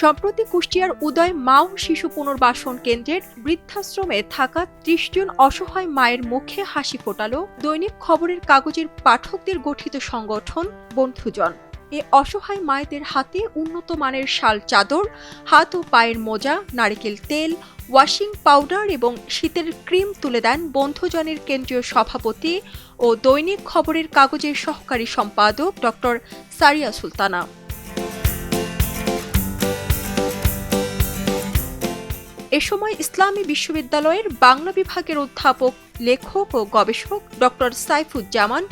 সম্প্রতি কুষ্টিয়ার উদয় মা ও শিশু পুনর্বাসন কেন্দ্রের বৃদ্ধাশ্রমে থাকা ত্রিশ জন অসহায় মায়ের মুখে হাসি ফোটালো দৈনিক খবরের কাগজের পাঠকদের গঠিত সংগঠন বন্ধুজন। এ অসহায় মায়েদের হাতে উন্নত মানের শাল চাদর, হাত ও পায়ের মোজা, নারকেল তেল, ওয়াশিং পাউডার এবং শীতের ক্রিম তুলে দেন বন্ধুজনের কেন্দ্রীয় সভাপতি ও দৈনিক খবরের কাগজের সহকারী সম্পাদক ডক্টর সারিয়া সুলতানা। এ সময় ইসলামী বিশ্ববিদ্যালয়ের বাংলা বিভাগের অধ্যাপক, লেখক ও গবেষক ডক্টর সাইফুজ্জামান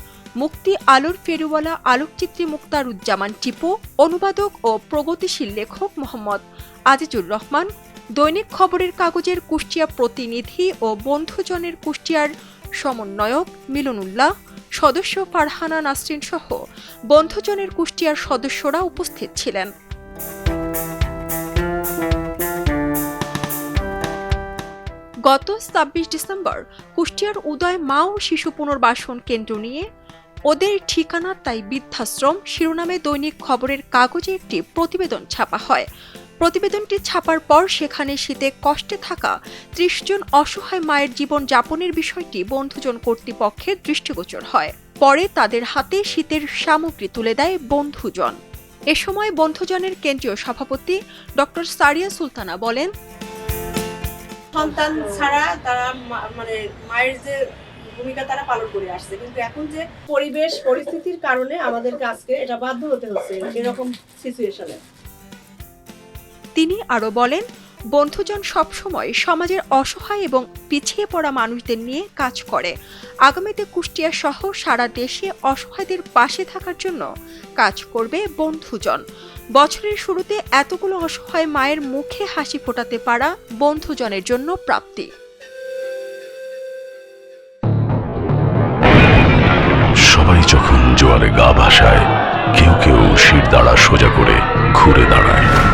মুক্তি আলোর ফেরুওয়ালা আলোকচিত্রী মুক্তারুজ্জামান টিপু, অনুবাদক ও প্রগতিশীল লেখক মোহাম্মদ আজিজুর রহমান, দৈনিক খবরের কাগজের কুষ্টিয়া প্রতিনিধি ও বন্ধুজনের কুষ্টিয়ার সমন্বয়ক মিলনুল্লাহ, সদস্য ফারহানা নাসরিন সহ বন্ধুজনের কুষ্টিয়ার সদস্যরা উপস্থিত ছিলেন। গত ছাব্বিশ ডিসেম্বর কুষ্টিয়ার উদয় মা ও শিশু পুনর্বাসন কেন্দ্র নিয়ে ওদের ঠিকানা তাই বৃদ্ধাশ্রম, শিরোনামে দৈনিক খবরের কাগজে একটি প্রতিবেদন ছাপা হয়। প্রতিবেদনটি ছাপার পর সেখানে শীতে কষ্টে থাকা ত্রিশ জন অসহায় মায়ের জীবন যাপনের বিষয়টি বন্ধুজন কর্তৃপক্ষের দৃষ্টিগোচর হয়। পরে তাদের হাতে শীতের সামগ্রী তুলে দেয় বন্ধুজন। এ সময় বন্ধুজনের কেন্দ্রীয় সভাপতি ডক্টর সারিয়া সুলতানা বলেন সন্তান ছাড়া তারা মানে মায়ের যে ভূমিকা তারা পালন করে আসছে। কিন্তু এখন যে পরিবেশ, পরিস্থিতির কারণে আমাদের আজকে এটা বাধ্য হতে হচ্ছে এরকম সিচুয়েশনে তিনি আরও বলেন বন্ধুজন সবসময় সমাজের অসহায় এবং পিছিয়ে পড়া মানুষদের নিয়ে কাজ করে। আগামীতে কুষ্টিয়া সহ সারা দেশে অসহায়দের পাশে থাকার জন্য কাজ করবে বন্ধুজন। বছরের শুরুতে এতগুলো অসহায় মায়ের মুখে হাসি ফোটাতে পারা বন্ধুজনের জন্য প্রাপ্তি। সবাই যখন জোয়ারে গা ভাসায়, কেউ কেউ শির দাঁড়া সোজা করে ঘুরে দাঁড়ায়।